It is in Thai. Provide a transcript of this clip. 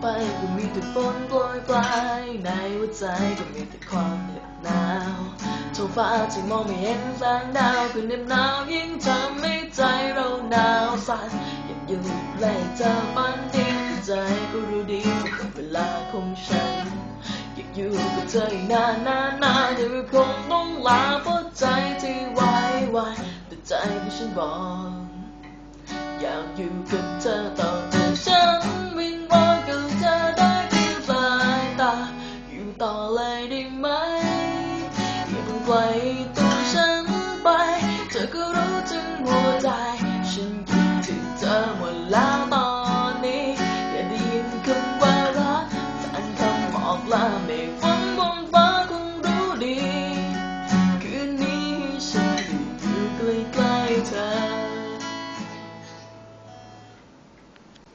ไปก็มีแต่ฝนโปรยปลายในหัวใจก็มีแต่ความเหน็บหนาวท้องฟ้าที่มองไม่เห็นแสงดาวก็เหน็บหนาวยิ่งทำให้ใจเราหนาวสั่นอยากอยู่ใกล้เธอฝันดีใจก็รู้ดีว่าเวลาของฉันอยากอยู่กับเธออีกนานนานนานแต่ก็คงต้องลาเพราะใจที่ไหวไหวแต่ใจที่ฉันบอกอยากอยู่กับเธอ ไว้ตัวฉันไป เธอก็รู้ถึงหัวใจ ฉันคิดถึงเธอหมดแล้วตอนนี้ อย่าได้ยินคำว่ารักแฟนคำบอกลาไม่หวังบนฟ้าคงรู้ดี คืนนี้ฉันอยู่ใกล้ๆเธอ